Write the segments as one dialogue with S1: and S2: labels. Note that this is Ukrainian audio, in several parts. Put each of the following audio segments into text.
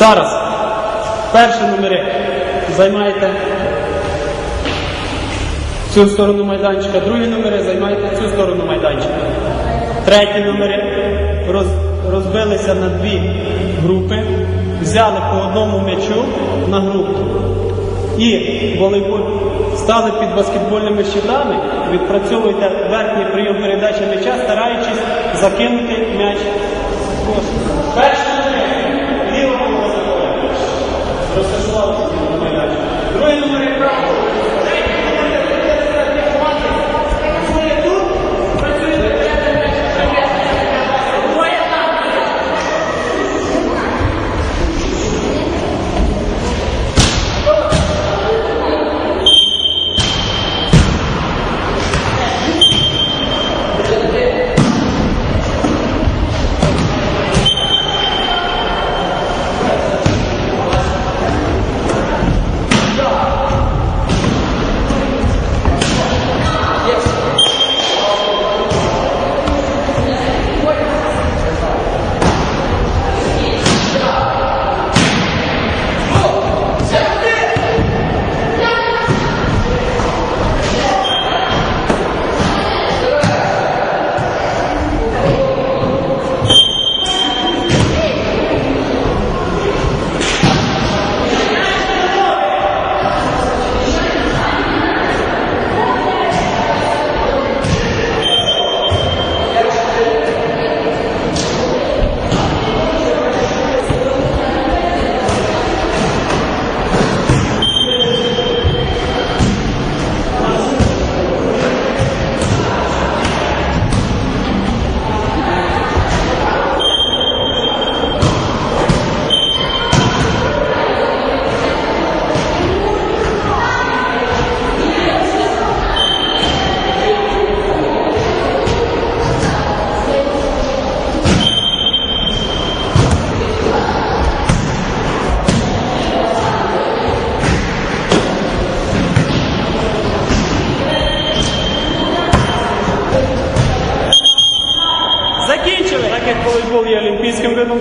S1: Зараз. Перші номери займайте цю сторону майданчика, другі номери займайте цю сторону майданчика. Треті номери роз, розбилися на дві групи, взяли по одному м'ячу на групу. І волейбол стали під баскетбольними щитами, відпрацьовуйте верхній прийом передачі м'яча, стараючись закинути м'яч. Перший Розташувалися на майданчику. Другий номер право.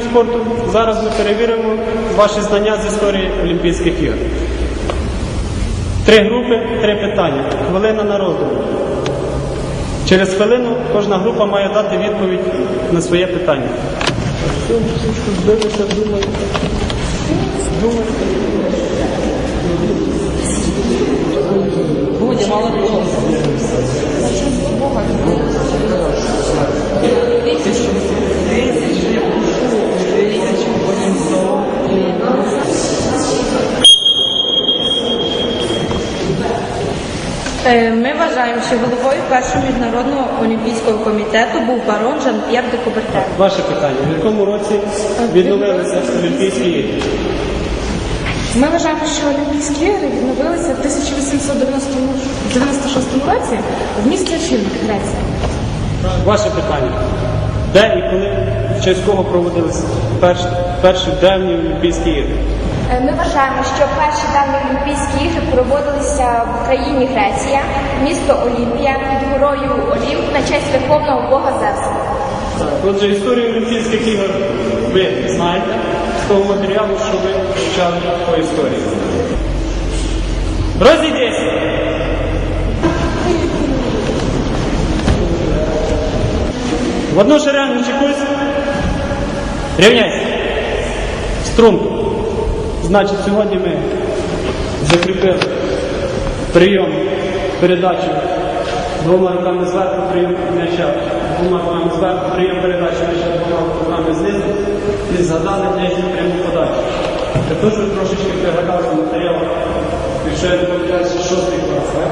S1: Спорту, зараз ми перевіримо ваші знання з історії Олімпійських ігор. Три групи, три питання. Хвилина на роздум. Через хвилину кожна група має дати відповідь на своє питання. Збилися,
S2: Ми вважаємо, що головою першого міжнародного олімпійського комітету був барон Жан-П'єр де Кубертен.
S1: Ваше питання. В якому році відновилися Олімпійські ігри?
S3: Ми вважаємо, що Олімпійські ігри відновилися в 1896 році в місті Афін, Греція.
S1: Ваше питання. Де і коли в честь кого проводилися перші, перші древні Олімпійські ігри?
S4: Е, Ми вважаємо, що перші давні Олімпійські ігри проводилися в країні Греція, місто Олімпія під горою Олімп на честь верховного бога Зевса.
S1: Отже, історію Олімпійських ігор ви знаєте з того матеріалу, що ви вивчали по історії. Розійдіться! В одну шеренгу чекусь. Рівняйся. Струнку. Значить, сьогодні ми закріпили прийом передачу двома руками зверху, прийом м'яча, двома руками зверху, прийом передачі м'яча двома руками знизу і згадали нижню пряму подачу. Того, щоб трошечки пригадати матеріал, якщо я не помиляюся, шостий клас, так?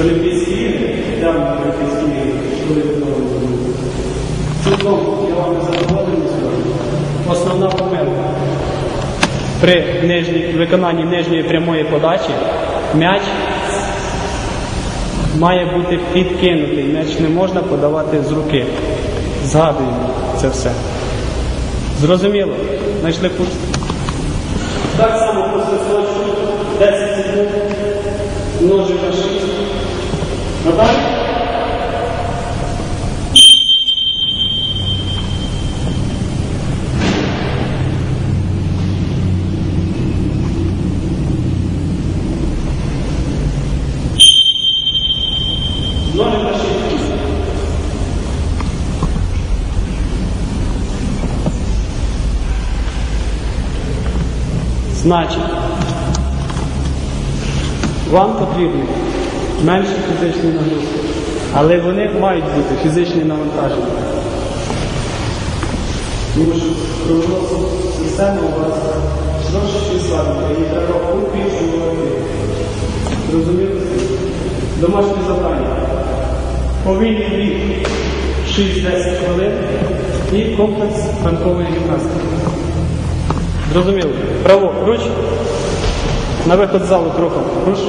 S1: Олімпійські ігри, давні Олімпійські ігри, були відновлені. Цілком я вам не задоволений сьогодні. Основна помилка. При нижній, виконанні нижньої прямої подачі м'яч має бути підкинутий. М'яч не можна подавати з руки. Згадуємо це все. Зрозуміло? Знайшли курс? Так само після сочку 10 секунд множить на 6. Надалі? Значить, вам потрібно менше фізичної нагрузки, але вони мають бути фізичні навантаження. Тому що система у вас трошки слабенька, її треба упічувати. Розумієте? Домашнє завдання. Повільний біг 6-10 хвилин і комплекс ранкової гімнастики. Зрозуміло. Право, руч. На виход з залу трохи. Прошу.